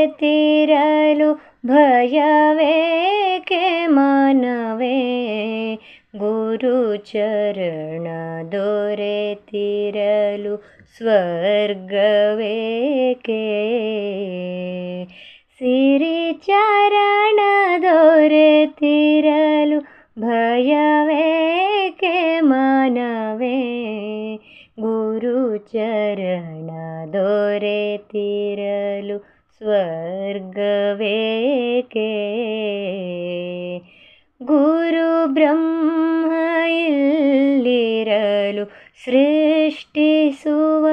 ಸಿರಿಚರಣದೊರೆತಿರಲು ಭಯವೇಕೆ ಮನವೇ ಗುರು ಚರಣ ದೊರೆತಿರಲು ಸ್ವರ್ಗವೇಕೆ ಸಿರಿಚರಣ ದೊರೆತಿರಲು ಭಯವೇಕೆ ಮನವೇ ಗುರುಚರಣ ದೊರೆತಿರಲು ಸ್ವರ್ಗವೇಕೆ ಗುರು ಬ್ರಹ್ಮ ಇಲ್ಲಿರಲು ಸೃಷ್ಟಿಸುವ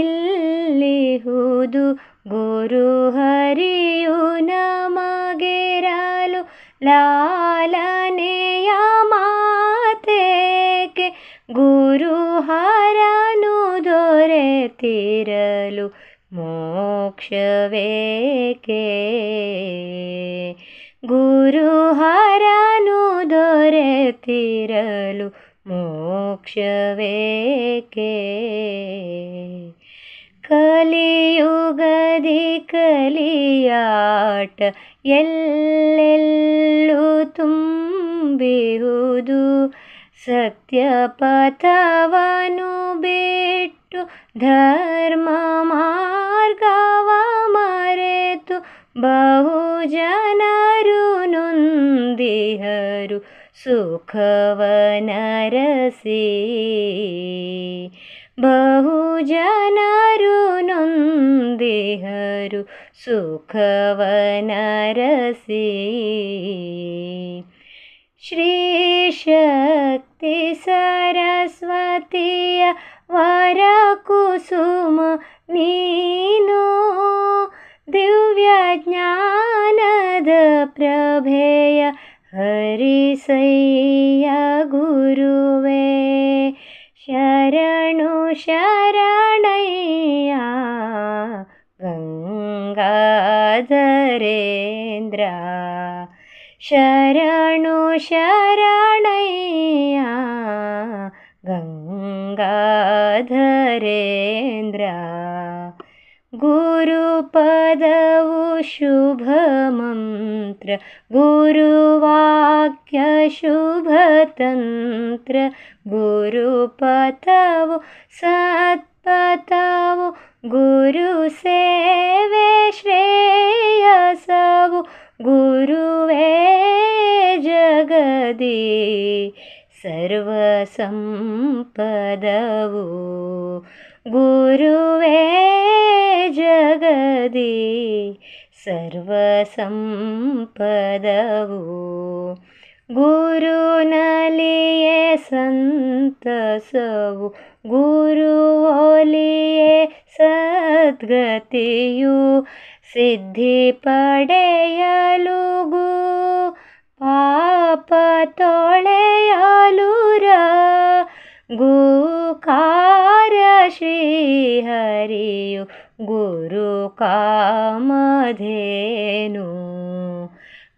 ಇಲ್ಲಿಹುದು ಗುರು ಹರಿಯು ನಮಗಿರಲು ಲಾಲನೆಯ ಮಾತೇಕೆ ಗುರು ಹರನು ದೊರೆತಿರಲು ಮೋಕ್ಷವೇಕೆ? ಗುರು ಹರನು ದೊರೆತಿರಲು ಮೋಕ್ಷವೇಕೆ? ಕಲಿಯುಗದಿ ಕಲಿಯಾಟ ಎಲ್ಲೆಲ್ಲೂ ತುಂಬಿಹುದು. ಸತ್ಯ ಪಥವನು ಬಿಟ್ಟು तु धर्ममार्गवमरे तु बहुजनरुनुन्दिहरु सुखवनरसि। बहुजनरुनुन्दिहरु सुखवनरसि। श्रीशक्ति सरस्वत्या वरकुसुम वरकुसुमीनो दिव्यज्ञानदप्रभेय हरिसैय गुरुवे शरणु शरणया गङ्गाधरेन्द्रा शरणु शरणया गङ्गा पधरेन्द्रा गुरुपदशुभमन्त्र गुरुवाक्यशुभतन्त्र गुरुपतव सत्पतव गुरुसेवे श्रेयसौ गुरुवे जगदी। सर्वसम्पदवो। गुरुवे जगदि सर्वसम्पदवो। गुरुनलिये सन्तसु गुरुवोलिये सद्गतियु। सिद्धि पडयलुगु पापतो ಗುಕಾರ ಶ್ರೀಹರಿಯು ಗುರು ಕಾಮಧೇನು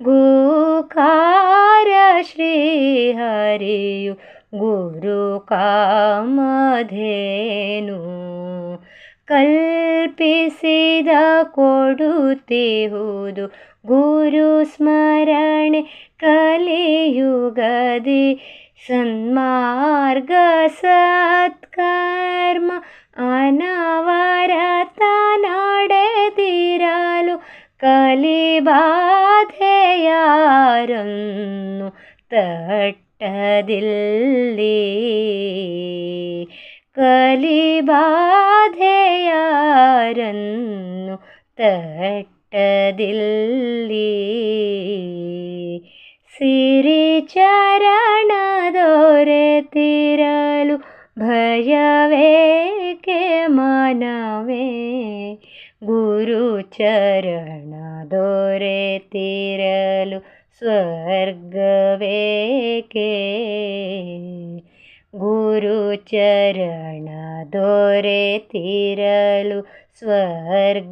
ಗುಕಾರ ಶ್ರೀಹರಿಯು ಗುರು ಕಾಮಧೇನು ಕಲ್ಪಿಸಿದ ಕೊಡುತ್ತಿಹುದು ಗುರು ಸ್ಮರಣೆ ಕಲಿಯುಗದಿ സന്മാർഗ സത്കർമ്മ അനാവരത്തനാടെതിരാലു കലിബാധയാരുന്നു തട്ടതിൽ കലിബാധയാരുന്നു തട്ടതില്ലേ. ತಟ್ಟದಿಲ್ಲಿ ಸಿರಿಚರಣದೊರೆತಿರಲು ಭಯವೇಕೆ ಮನವೇ ಗುರುಚರಣ ದೊರೆತಿರಲು ಸ್ವರ್ಗವೇಕೆ ಗುರುಚರಣ ದೊರೆತಿರಲು ಸ್ವರ್ಗವೇಕೆ